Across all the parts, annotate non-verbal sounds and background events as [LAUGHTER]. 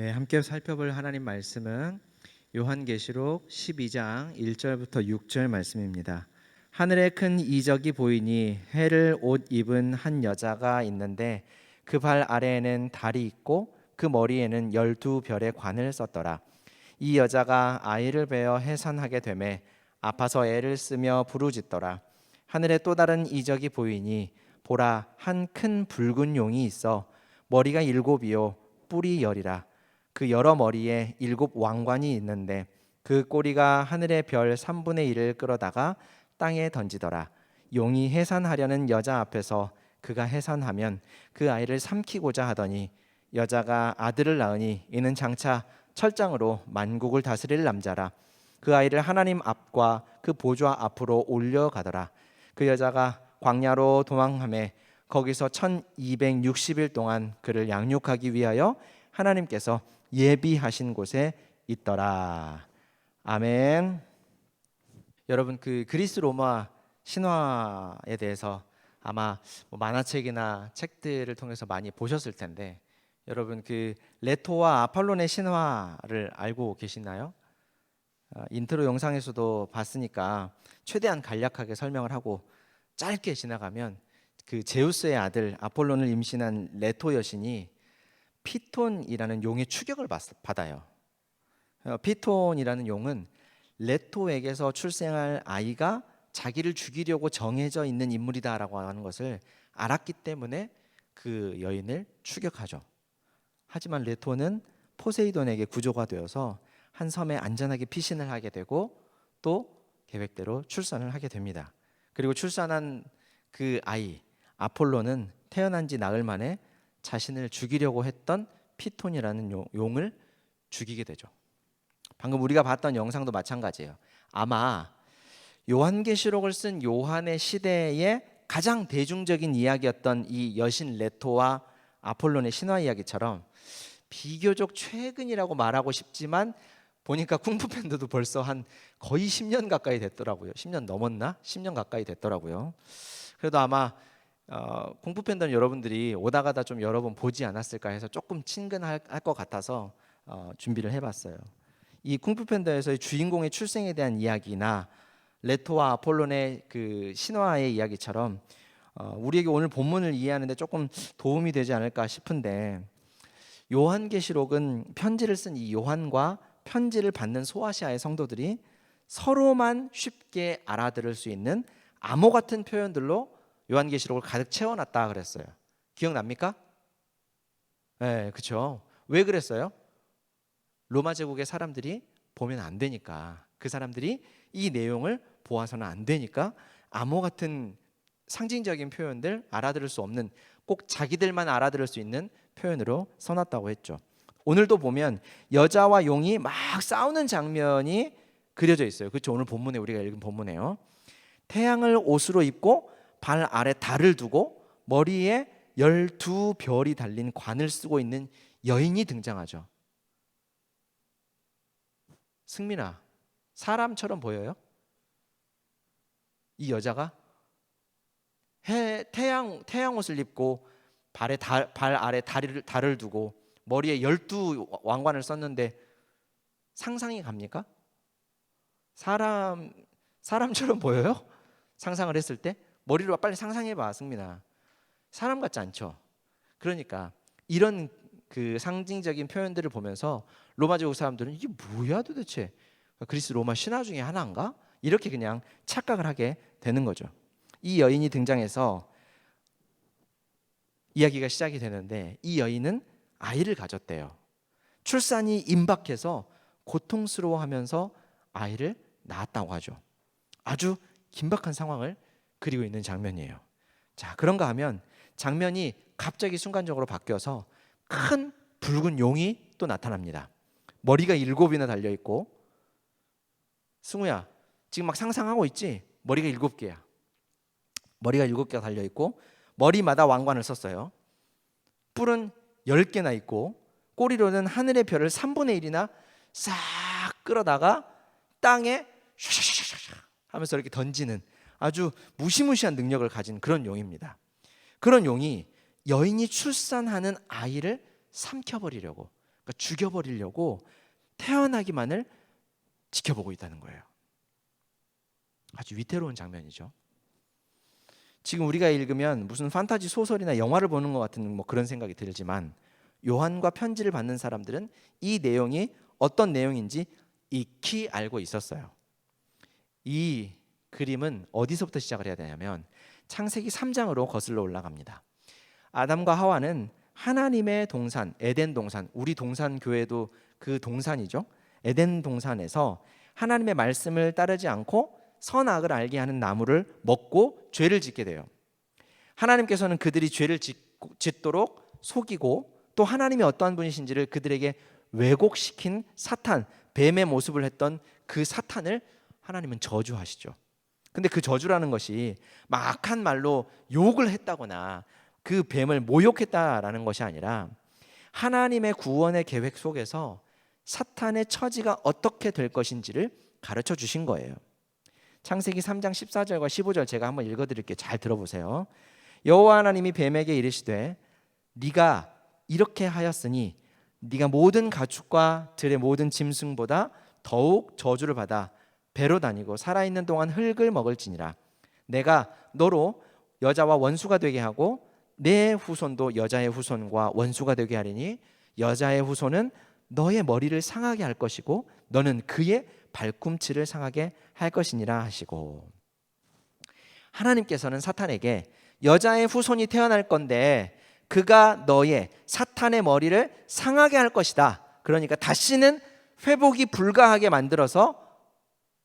네, 함께 살펴볼 하나님 말씀은 요한계시록 12장 1절부터 6절 말씀입니다. 하늘에 큰 이적이 보이니 해를 옷 입은 한 여자가 있는데 그 발 아래에는 달이 있고 그 머리에는 열두 별의 관을 썼더라. 이 여자가 아이를 베어 해산하게 되매 아파서 애를 쓰며 부르짖더라. 하늘에 또 다른 이적이 보이니 보라 한 큰 붉은 용이 있어 머리가 일곱이요 뿔이 열이라 그 여러 머리에 일곱 왕관이 있는데 그 꼬리가 하늘의 별 3분의 1을 끌어다가 땅에 던지더라. 용이 해산하려는 여자 앞에서 그가 해산하면 그 아이를 삼키고자 하더니 여자가 아들을 낳으니 이는 장차 철장으로 만국을 다스릴 남자라. 그 아이를 하나님 앞과 그 보좌 앞으로 올려가더라. 그 여자가 광야로 도망함에 거기서 1260일 동안 그를 양육하기 위하여 하나님께서 예비하신 곳에 있더라. 아멘. 여러분 그 그리스 로마 신화에 대해서 아마 뭐 만화책이나 책들을 통해서 많이 보셨을 텐데 여러분 그 레토와 아폴론의 신화를 알고 계시나요? 어, 인트로 영상에서도 봤으니까 최대한 간략하게 설명을 하고 짧게 지나가면 그 제우스의 아들 아폴론을 임신한 레토 여신이 피톤이라는 용의 추격을 받- 받아요. 어, 피톤이라는 용은 레토에게서 출생할 아이가 자기를 죽이려고 정해져 있는 인물이다라고 하는 것을 알았기 때문에 그 여인을 추격하죠. 하지만 레토는 포세이돈에게 구조가 되어서 한 섬에 안전하게 피신을 하게 되고 또 계획대로 출산을 하게 됩니다. 그리고 출산한 그 아이 아폴로는 태어난 지 나흘 만에 자신을 죽이려고 했던 피톤이라는 용- 용을 죽이게 되죠. 방금 우리가 봤던 영상도 마찬가지예요. 아마 요한계시록을 쓴 요한의 시대에 가장 대중적인 이야기였던 이 여신 레토와 아폴론의 신화 이야기처럼 비교적 최근이라고 말하고 싶지만 보니까 쿵푸 팬들도 벌써 한 거의 10년 가까이 됐더라고요. 10년 넘었나? 10년 가까이 됐더라고요. 그래도 아마 어, 쿵푸 팬들 여러분들이 오다 가다 좀 여러 번 보지 않았을까 해서 조금 친근할 것 같아서 어, 준비를 해봤어요. 이 쿵푸 팬더에서의 주인공의 출생에 대한 이야기나 레토와 아폴론의 그 신화의 이야기처럼 어, 우리에게 오늘 본문을 이해하는데 조금 도움이 되지 않을까 싶은데 요한계시록은 편지를 쓴 이 요한과 편지를 받는 소아시아의 성도들이 서로만 쉽게 알아들을 수 있는 암호 같은 표현들로 요한계시록을 가득 채워놨다 그랬어요. 기억납니까? 네, 그렇죠. 왜 그랬어요? 로마 제국의 사람들이 보면 안 되니까 그 사람들이 이 내용을 보아서는 안 되니까 암호 같은 상징적인 표현들 알아들을 수 없는 꼭 자기들만 알아들을 수 있는 표현으로 써놨다고 했죠. 오늘도 보면 여자와 용이 막 싸우는 장면이 그려져 있어요. 그렇죠. 오늘 본문에 우리가 읽은 본문에요. 태양을 옷으로 입고 발 아래 달을 두고 머리에 열두 별이 달린 관을 쓰고 있는 여인이 등장하죠. 승민아, 사람처럼 보여요? 이 여자가 해, 태양 태양 옷을 입고 발에 달, 발 아래 다리를 달을 두고 머리에 열두 왕관을 썼는데 상상이 갑니까? 사람 사람처럼 보여요? 상상을 했을 때 머리로 빨리 상상해봐, 승민아. 사람 같지 않죠. 그러니까 이런 그 상징적인 표현들을 보면서 로마 제국 사람들은 이게 뭐야 도대체 그리스 로마 신화 중에 하나인가? 이렇게 그냥 착각을 하게 되는 거죠. 이 여인이 등장해서 이야기가 시작이 되는데 이 여인은 아이를 가졌대요. 출산이 임박해서 고통스러워하면서 아이를 낳았다고 하죠. 아주 긴박한 상황을 그리고 있는 장면이에요. 자, 그런가 하면 장면이 갑자기 순간적으로 바뀌어서 큰 붉은 용이 또 나타납니다. 머리가 일곱이나 달려 있고 승우야 지금 막 상상하고 있지? 머리가 일곱 개야. 머리가 일곱 개가 달려 있고 머리마다 왕관을 썼어요. 뿔은 열 개나 있고 꼬리로는 하늘의 별을 3분의 1이나 싹 끌어다가 땅에 샤샤샤샤 하면서 이렇게 던지는 아주 무시무시한 능력을 가진 그런 용입니다. 그런 용이 여인이 출산하는 아이를 삼켜버리려고 그러니까 죽여버리려고 태어나기만을 지켜보고 있다는 거예요. 아주 위태로운 장면이죠. 지금 우리가 읽으면 무슨 판타지 소설이나 영화를 보는 것 같은 뭐 그런 생각이 들지만 요한과 편지를 받는 사람들은 이 내용이 어떤 내용인지 익히 알고 있었어요. 이 그림은 어디서부터 시작을 해야 되냐면 창세기 3장으로 거슬러 올라갑니다. 아담과 하와는 하나님의 동산 에덴 동산 우리 동산 교회도 그 동산이죠. 에덴 동산에서 하나님의 말씀을 따르지 않고 선악을 알게 하는 나무를 먹고 죄를 짓게 돼요. 하나님께서는 그들이 죄를 짓도록 속이고 또 하나님이 어떠한 분이신지를 그들에게 왜곡시킨 사탄, 뱀의 모습을 했던 그 사탄을 하나님은 저주하시죠. 근데 그 저주라는 것이 막 악한 말로 욕을 했다거나 그 뱀을 모욕했다라는 것이 아니라 하나님의 구원의 계획 속에서 사탄의 처지가 어떻게 될 것인지를 가르쳐 주신 거예요. 창세기 3장 14절과 15절 제가 한번 읽어 드릴게요. 잘 들어보세요. 여호와 하나님이 뱀에게 이르시되 네가 이렇게 하였으니 네가 모든 가축과 들의 모든 짐승보다 더욱 저주를 받아 배로 다니고 살아있는 동안 흙을 먹을지니라 내가 너로 여자와 원수가 되게 하고 내 후손도 여자의 후손과 원수가 되게 하리니 여자의 후손은 너의 머리를 상하게 할 것이고 너는 그의 발꿈치를 상하게 할 것이니라 하시고 하나님께서는 사탄에게 여자의 후손이 태어날 건데 그가 너의 사탄의 머리를 상하게 할 것이다. 그러니까 다시는 회복이 불가하게 만들어서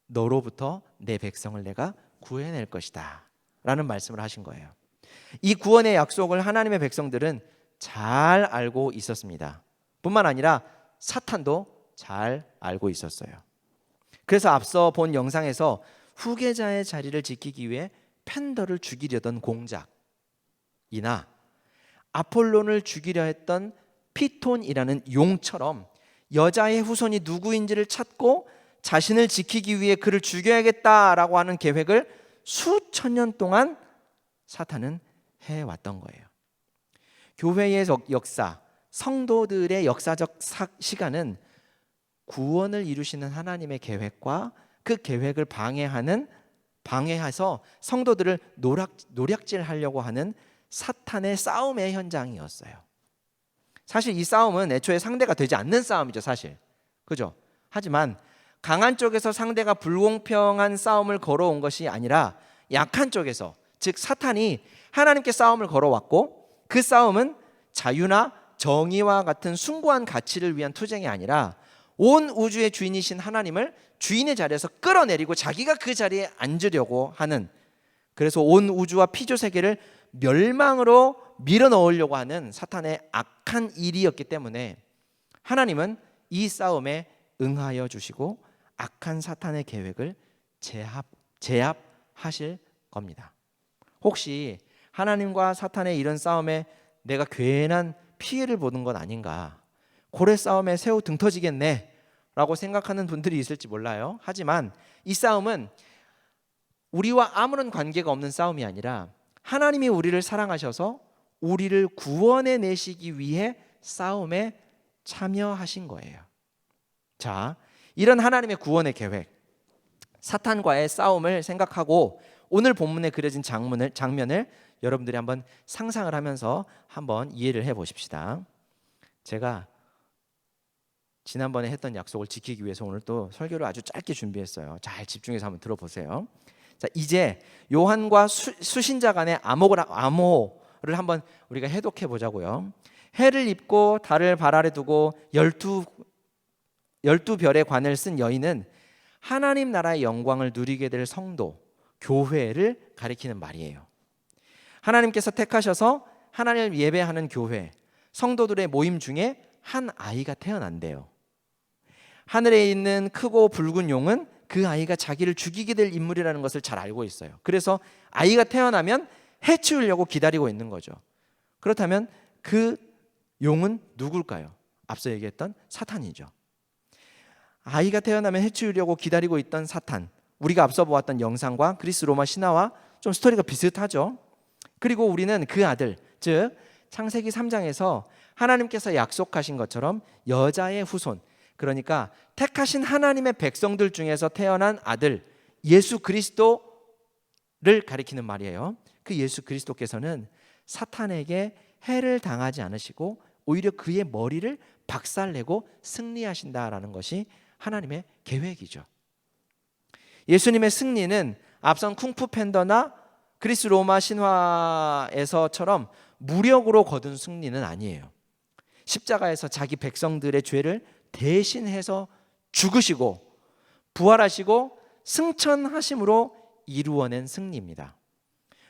너로부터 내 백성을 내가 구해낼 것이다. 라는 말씀을 하신 거예요. 이 구원의 약속을 하나님의 백성들은 잘 알고 있었습니다. 뿐만 아니라 사탄도 잘 알고 있었어요. 그래서 앞서 본 영상에서 후계자의 자리를 지키기 위해 팬더를 죽이려던 공작이나 아폴론을 죽이려 했던 피톤이라는 용처럼 여자의 후손이 누구인지를 찾고 자신을 지키기 위해 그를 죽여야겠다라고 하는 계획을 수천 년 동안 사탄은 해왔던 거예요. 교회의 역사, 성도들의 역사적 시간은 구원을 이루시는 하나님의 계획과 그 계획을 방해하는 방해해서 성도들을 노략, 노략질하려고 하는 사탄의 싸움의 현장이었어요. 사실 이 싸움은 애초에 상대가 되지 않는 싸움이죠, 사실. 그죠? 하지만 강한 쪽에서 상대가 불공평한 싸움을 걸어온 것이 아니라 약한 쪽에서 즉 사탄이 하나님께 싸움을 걸어왔고 그 싸움은 자유나 정의와 같은 숭고한 가치를 위한 투쟁이 아니라 온 우주의 주인이신 하나님을 주인의 자리에서 끌어내리고 자기가 그 자리에 앉으려고 하는 그래서 온 우주와 피조 세계를 멸망으로 밀어 넣으려고 하는 사탄의 악한 일이었기 때문에 하나님은 이 싸움에 응하여 주시고 악한 사탄의 계획을 제압 제압하실 겁니다. 혹시 하나님과 사탄의 이런 싸움에 내가 괜한 피해를 보는 건 아닌가? 고래 싸움에 새우 등 터지겠네. 라고 생각하는 분들이 있을지 몰라요. 하지만 이 싸움은 우리와 아무런 관계가 없는 싸움이 아니라 하나님이 우리를 사랑하셔서 우리를 구원해 내시기 위해 싸움에 참여하신 거예요. 자, 이런 하나님의 구원의 계획, 사탄과의 싸움을 생각하고 오늘 본문에 그려진 장면을, 장면을 여러분들이 한번 상상을 하면서 한번 이해를 해 보십시다. 제가 지난번에 했던 약속을 지키기 위해서 오늘 또 설교를 아주 짧게 준비했어요. 잘 집중해서 한번 들어보세요. 자, 이제 요한과 수, 수신자 간의 암호를, 암호를 한번 우리가 해독해 보자고요. 해를 입고 달을 발 아래 두고 열두 열두 별의 관을 쓴 여인은 하나님 나라의 영광을 누리게 될 성도, 교회를 가리키는 말이에요. 하나님께서 택하셔서 하나님을 예배하는 교회, 성도들의 모임 중에 한 아이가 태어난대요. 하늘에 있는 크고 붉은 용은 그 아이가 자기를 죽이게 될 인물이라는 것을 잘 알고 있어요. 그래서 아이가 태어나면 해치우려고 기다리고 있는 거죠. 그렇다면 그 용은 누굴까요? 앞서 얘기했던 사탄이죠. 아이가 태어나면 해치우려고 기다리고 있던 사탄. 우리가 앞서 보았던 영상과 그리스 로마 신화와 좀 스토리가 비슷하죠. 그리고 우리는 그 아들, 즉 창세기 3장에서 하나님께서 약속하신 것처럼 여자의 후손, 그러니까 택하신 하나님의 백성들 중에서 태어난 아들 예수 그리스도를 가리키는 말이에요. 그 예수 그리스도께서는 사탄에게 해를 당하지 않으시고 오히려 그의 머리를 박살내고 승리하신다라는 것이 하나님의 계획이죠. 예수님의 승리는 앞선 쿵푸 팬더나 그리스 로마 신화에서처럼 무력으로 거둔 승리는 아니에요. 십자가에서 자기 백성들의 죄를 대신해서 죽으시고 부활하시고 승천하심으로 이루어낸 승리입니다.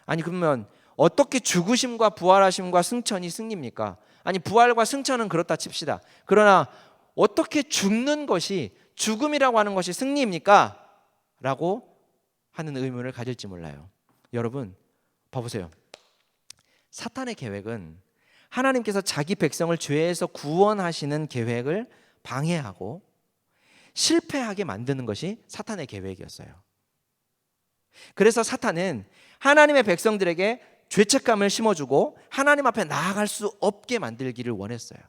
아니 그러면 어떻게 죽으심과 부활하심과 승천이 승리입니까? 아니 부활과 승천은 그렇다 칩시다. 그러나 어떻게 죽는 것이 죽음이라고 하는 것이 승리입니까? 라고 하는 의문을 가질지 몰라요. 여러분 봐보세요. 사탄의 계획은 하나님께서 자기 백성을 죄에서 구원하시는 계획을 방해하고 실패하게 만드는 것이 사탄의 계획이었어요. 그래서 사탄은 하나님의 백성들에게 죄책감을 심어주고 하나님 앞에 나아갈 수 없게 만들기를 원했어요.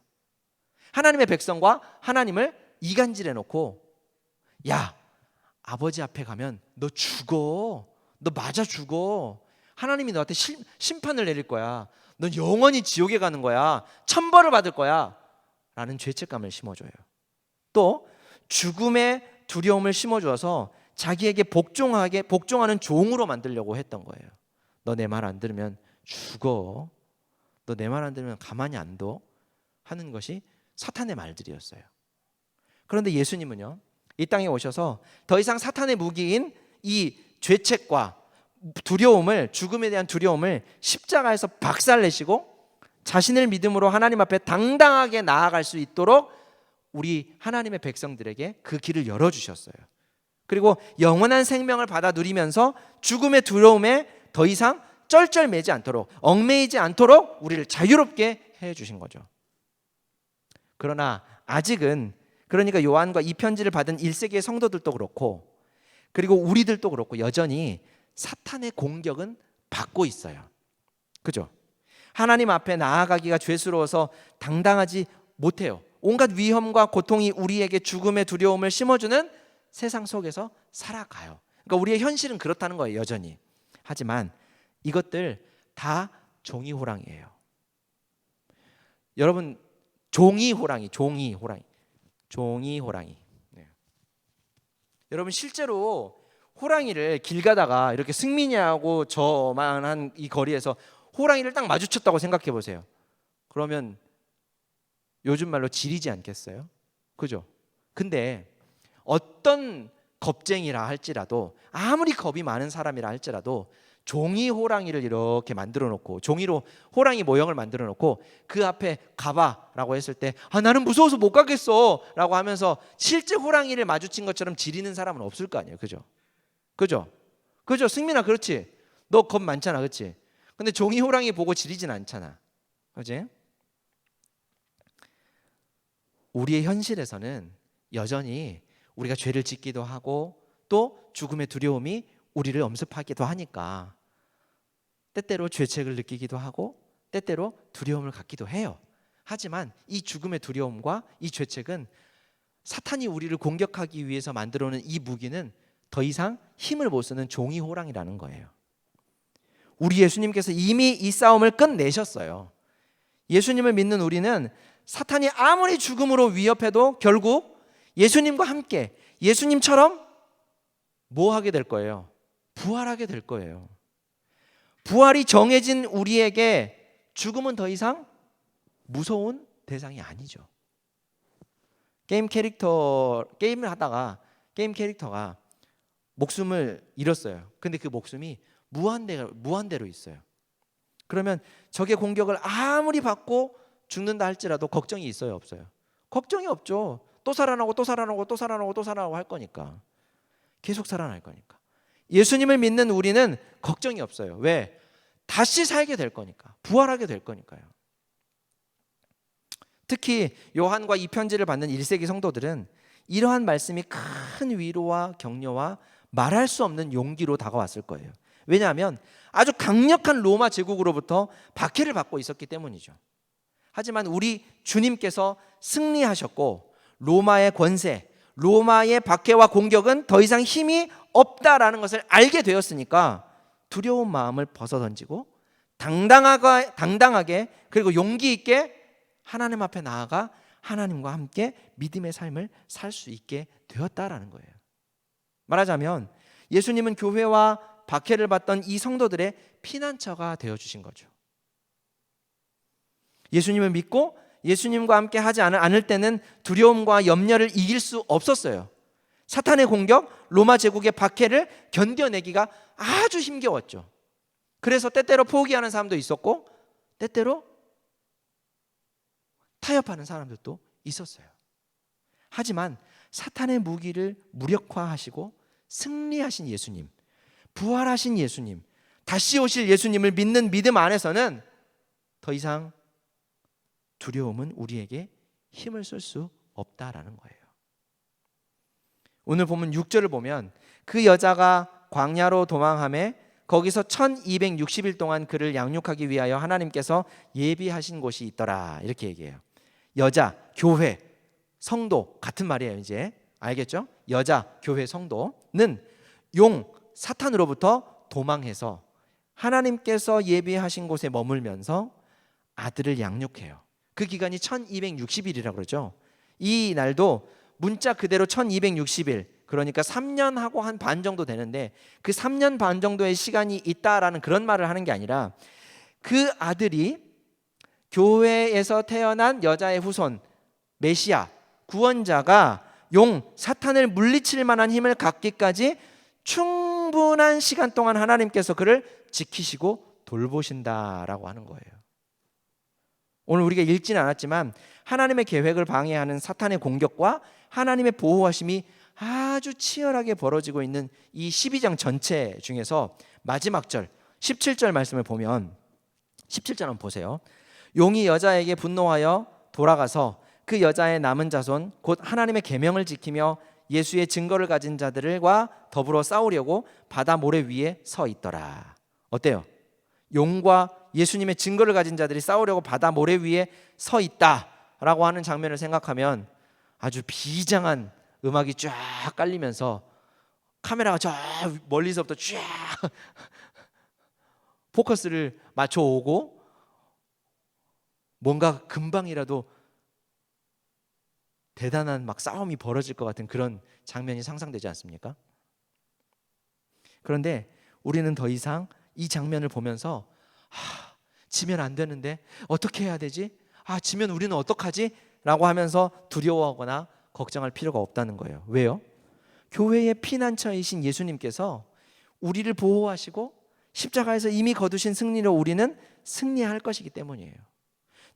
하나님의 백성과 하나님을 이간질 해 놓고 야 아버지 앞에 가면 너 죽어. 너 맞아 죽어. 하나님이 너한테 심, 심판을 내릴 거야. 넌 영원히 지옥에 가는 거야. 천벌을 받을 거야. 라는 죄책감을 심어줘요. 또 죽음의 두려움을 심어주어서 자기에게 복종하게 복종하는 종으로 만들려고 했던 거예요. 너 내 말 안 들으면 죽어. 너 내 말 안 들으면 가만히 안 둬. 하는 것이 사탄의 말들이었어요 그런데 예수님은요 이 땅에 오셔서 더 이상 사탄의 무기인 이 죄책과 두려움을 죽음에 대한 두려움을 십자가에서 박살내시고 자신을 믿음으로 하나님 앞에 당당하게 나아갈 수 있도록 우리 하나님의 백성들에게 그 길을 열어 주셨어요. 그리고 영원한 생명을 받아 누리면서 죽음의 두려움에 더 이상 쩔쩔매지 않도록 얽매이지 않도록 우리를 자유롭게 해 주신 거죠. 그러나 아직은 그러니까 요한과 이 편지를 받은 1세기의 성도들도 그렇고 그리고 우리들도 그렇고 여전히 사탄의 공격은 받고 있어요. 그죠? 하나님 앞에 나아가기가 죄스러워서 당당하지 못해요. 온갖 위험과 고통이 우리에게 죽음의 두려움을 심어주는 세상 속에서 살아가요. 그러니까 우리의 현실은 그렇다는 거예요, 여전히. 하지만 이것들 다 종이 호랑이에요. 여러분, 종이 호랑이, 종이 호랑이. 종이 호랑이. 네. 여러분 실제로 호랑이를 길 가다가 이렇게 승민이하고 저만한 이 거리에서 호랑이를 딱 마주쳤다고 생각해 보세요. 그러면 요즘 말로 지리지 않겠어요? 그죠? 근데 어떤 겁쟁이라 할지라도 아무리 겁이 많은 사람이라 할지라도 종이 호랑이를 이렇게 만들어 놓고 종이로 호랑이 모형을 만들어 놓고 그 앞에 가봐라고 했을 때 아 나는 무서워서 못 가겠어라고 하면서 실제 호랑이를 마주친 것처럼 지리는 사람은 없을 거 아니에요. 그죠? 그죠? 그죠? 승민아 그렇지. 너 겁 많잖아. 그렇지? 근데 종이 호랑이 보고 지리진 않잖아. 그지? 우리의 현실에서는 여전히 우리가 죄를 짓기도 하고 또 죽음의 두려움이 우리를 엄습하기도 하니까 때때로 죄책을 느끼기도 하고 때때로 두려움을 갖기도 해요. 하지만 이 죽음의 두려움과 이 죄책은 사탄이 우리를 공격하기 위해서 만들어 놓은 이 무기는 더 이상 힘을 못 쓰는 종이 호랑이라는 거예요. 우리 예수님께서 이미 이 싸움을 끝내셨어요. 예수님을 믿는 우리는 사탄이 아무리 죽음으로 위협해도 결국 예수님과 함께 예수님처럼 뭐 하게 될 거예요? 부활하게 될 거예요. 부활이 정해진 우리에게 죽음은 더 이상 무서운 대상이 아니죠. 게임 캐릭터 게임을 하다가 게임 캐릭터가 목숨을 잃었어요. 근데 그 목숨이 무한대 무한대로 있어요. 그러면 적의 공격을 아무리 받고 죽는다 할지라도 걱정이 있어요, 없어요? 걱정이 없죠. 또 살아나고 또 살아나고 또 살아나고 또 살아나고 할 거니까. 계속 살아날 거니까. 예수님을 믿는 우리는 걱정이 없어요. 왜? 다시 살게 될 거니까. 부활하게 될 거니까요. 특히 요한과 이 편지를 받는 1세기 성도들은 이러한 말씀이 큰 위로와 격려와 말할 수 없는 용기로 다가왔을 거예요. 왜냐하면 아주 강력한 로마 제국으로부터 박해를 받고 있었기 때문이죠. 하지만 우리 주님께서 승리하셨고 로마의 권세, 로마의 박해와 공격은 더 이상 힘이 없다라는 것을 알게 되었으니까 두려운 마음을 벗어 던지고 당당하게, 당당하게 그리고 용기 있게 하나님 앞에 나아가 하나님과 함께 믿음의 삶을 살 수 있게 되었다라는 거예요. 말하자면 예수님은 교회와 박해를 받던 이 성도들의 피난처가 되어 주신 거죠. 예수님을 믿고 예수님과 함께 하지 않을, 때는 두려움과 염려를 이길 수 없었어요. 사탄의 공격, 로마 제국의 박해를 견뎌내기가 아주 힘겨웠죠. 그래서 때때로 포기하는 사람도 있었고, 때때로 타협하는 사람들도 있었어요. 하지만 사탄의 무기를 무력화하시고 승리하신 예수님, 부활하신 예수님, 다시 오실 예수님을 믿는 믿음 안에서는 더 이상 두려움은 우리에게 힘을 쓸 수 없다라는 거예요. 오늘 보면 6절을 보면 그 여자가 광야로 도망함에 거기서 1260일 동안 그를 양육하기 위하여 하나님께서 예비하신 곳이 있더라. 이렇게 얘기해요. 여자, 교회, 성도 같은 말이에요, 이제. 알겠죠? 여자, 교회, 성도는 용 사탄으로부터 도망해서 하나님께서 예비하신 곳에 머물면서 아들을 양육해요. 그 기간이 1260일이라고 그러죠. 이 날도 문자 그대로 1260일 그러니까 3년하고 한 반 정도 되는데 그 3년 반 정도의 시간이 있다라는 그런 말을 하는 게 아니라 그 아들이 교회에서 태어난 여자의 후손 메시아 구원자가 용 사탄을 물리칠 만한 힘을 갖기까지 충분한 시간 동안 하나님께서 그를 지키시고 돌보신다라고 하는 거예요. 오늘 우리가 읽지는 않았지만 하나님의 계획을 방해하는 사탄의 공격과 하나님의 보호하심이 아주 치열하게 벌어지고 있는 이 12장 전체 중에서 마지막 절 17절 말씀을 보면 17절 한번 보세요. 용이 여자에게 분노하여 돌아가서 그 여자의 남은 자손 곧 하나님의 계명을 지키며 예수의 증거를 가진 자들과 더불어 싸우려고 바다 모래 위에 서 있더라. 어때요? 용과 예수님의 증거를 가진 자들이 싸우려고 바다 모래 위에 서 있다라고 하는 장면을 생각하면 아주 비장한 음악이 쫙 깔리면서 카메라가 저 멀리서부터 쫙 [LAUGHS] 포커스를 맞춰 오고 뭔가 금방이라도 대단한 막 싸움이 벌어질 것 같은 그런 장면이 상상되지 않습니까? 그런데 우리는 더 이상 이 장면을 보면서 아, 지면 안 되는데 어떻게 해야 되지? 아, 지면 우리는 어떡하지? 라고 하면서 두려워하거나 걱정할 필요가 없다는 거예요. 왜요? 교회의 피난처이신 예수님께서 우리를 보호하시고 십자가에서 이미 거두신 승리로 우리는 승리할 것이기 때문이에요.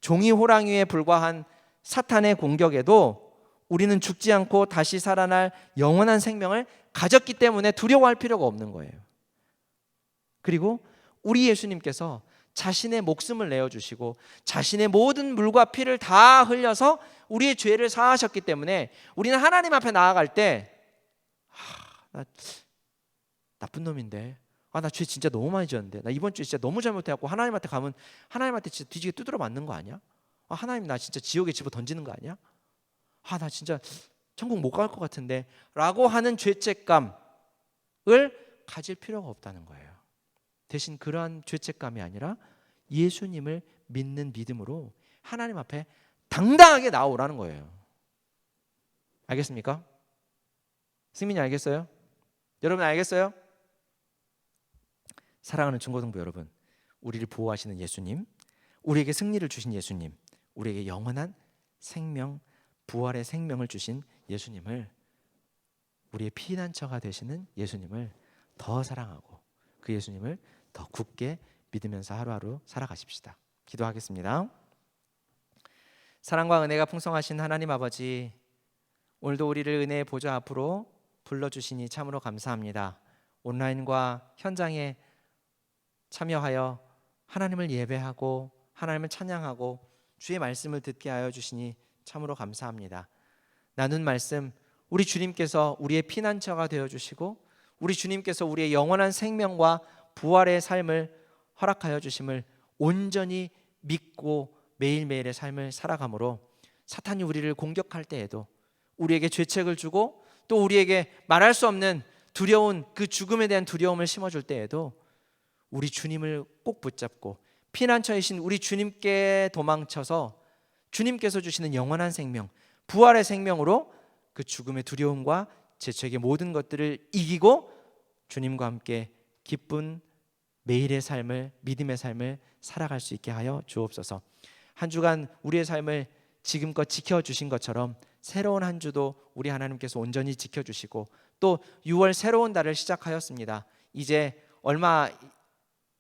종이 호랑이에 불과한 사탄의 공격에도 우리는 죽지 않고 다시 살아날 영원한 생명을 가졌기 때문에 두려워할 필요가 없는 거예요. 그리고 우리 예수님께서 자신의 목숨을 내어 주시고 자신의 모든 물과 피를 다 흘려서 우리의 죄를 사하셨기 때문에 우리는 하나님 앞에 나아갈 때 하, 나, 나쁜 놈인데 아 나 죄 진짜 너무 많이 지었는데 나 이번 주에 진짜 너무 잘못해갖고 하나님한테 가면 하나님한테 진짜 뒤지게 두드려 맞는 거 아니야? 아 하나님 나 진짜 지옥에 집어 던지는 거 아니야? 아 나 진짜 천국 못 갈 것 같은데 라고 하는 죄책감을 가질 필요가 없다는 거예요. 대신 그러한 죄책감이 아니라 예수님을 믿는 믿음으로 하나님 앞에 당당하게 나오라는 거예요. 알겠습니까? 승민이 알겠어요? 여러분 알겠어요? 사랑하는 중고등부 여러분, 우리를 보호하시는 예수님, 우리에게 승리를 주신 예수님, 우리에게 영원한 생명, 부활의 생명을 주신 예수님을 우리의 피난처가 되시는 예수님을 더 사랑하고 그 예수님을 더 굳게 믿으면서 하루하루 살아가십시다. 기도하겠습니다. 사랑과 은혜가 풍성하신 하나님 아버지, 오늘도 우리를 은혜의 보좌 앞으로 불러주시니 참으로 감사합니다. 온라인과 현장에 참여하여 하나님을 예배하고 하나님을 찬양하고 주의 말씀을 듣게 하여 주시니 참으로 감사합니다. 나눈 말씀 우리 주님께서 우리의 피난처가 되어 주시고 우리 주님께서 우리의 영원한 생명과 부활의 삶을 허락하여 주심을 온전히 믿고 매일매일의 삶을 살아감으로 사탄이 우리를 공격할 때에도 우리에게 죄책을 주고 또 우리에게 말할 수 없는 두려운 그 죽음에 대한 두려움을 심어줄 때에도 우리 주님을 꼭 붙잡고 피난처이신 우리 주님께 도망쳐서 주님께서 주시는 영원한 생명, 부활의 생명으로 그 죽음의 두려움과 죄책의 모든 것들을 이기고 주님과 함께 기쁜 매일의 삶을 믿음의 삶을 살아갈 수 있게 하여 주옵소서. 한 주간 우리의 삶을 지금껏 지켜 주신 것처럼 새로운 한 주도 우리 하나님께서 온전히 지켜 주시고 또 6월 새로운 달을 시작하였습니다. 이제 얼마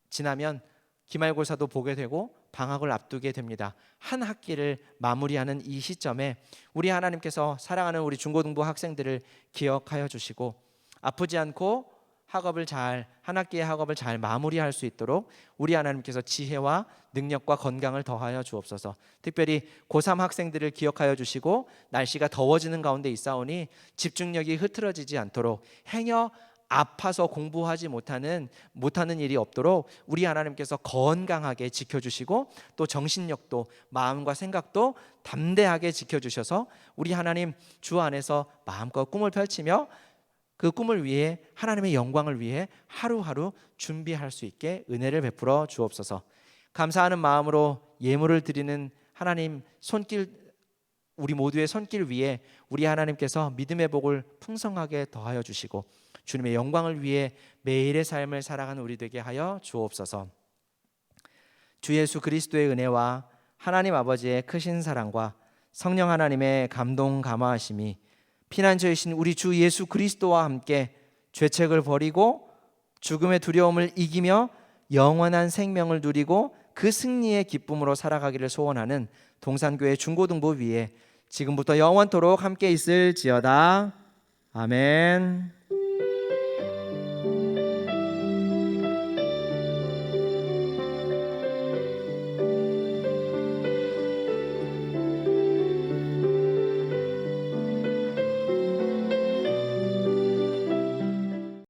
지나면 기말고사도 보게 되고 방학을 앞두게 됩니다. 한 학기를 마무리하는 이 시점에 우리 하나님께서 사랑하는 우리 중고등부 학생들을 기억하여 주시고 아프지 않고 학업을 잘 한 학기의 학업을 잘 마무리할 수 있도록 우리 하나님께서 지혜와 능력과 건강을 더하여 주옵소서. 특별히 고3 학생들을 기억하여 주시고 날씨가 더워지는 가운데 있사오니 집중력이 흐트러지지 않도록 행여 아파서 공부하지 못하는 못하는 일이 없도록 우리 하나님께서 건강하게 지켜 주시고 또 정신력도 마음과 생각도 담대하게 지켜 주셔서 우리 하나님 주 안에서 마음껏 꿈을 펼치며 그 꿈을 위해 하나님의 영광을 위해 하루하루 준비할 수 있게 은혜를 베풀어 주옵소서. 감사하는 마음으로 예물을 드리는 하나님 손길 우리 모두의 손길 위에 우리 하나님께서 믿음의 복을 풍성하게 더하여 주시고 주님의 영광을 위해 매일의 삶을 살아가는 우리 되게 하여 주옵소서. 주 예수 그리스도의 은혜와 하나님 아버지의 크신 사랑과 성령 하나님의 감동 감화하심이 피난처이신 우리 주 예수 그리스도와 함께 죄책을 버리고 죽음의 두려움을 이기며 영원한 생명을 누리고 그 승리의 기쁨으로 살아가기를 소원하는 동산교회 중고등부 위에 지금부터 영원토록 함께 있을지어다. 아멘.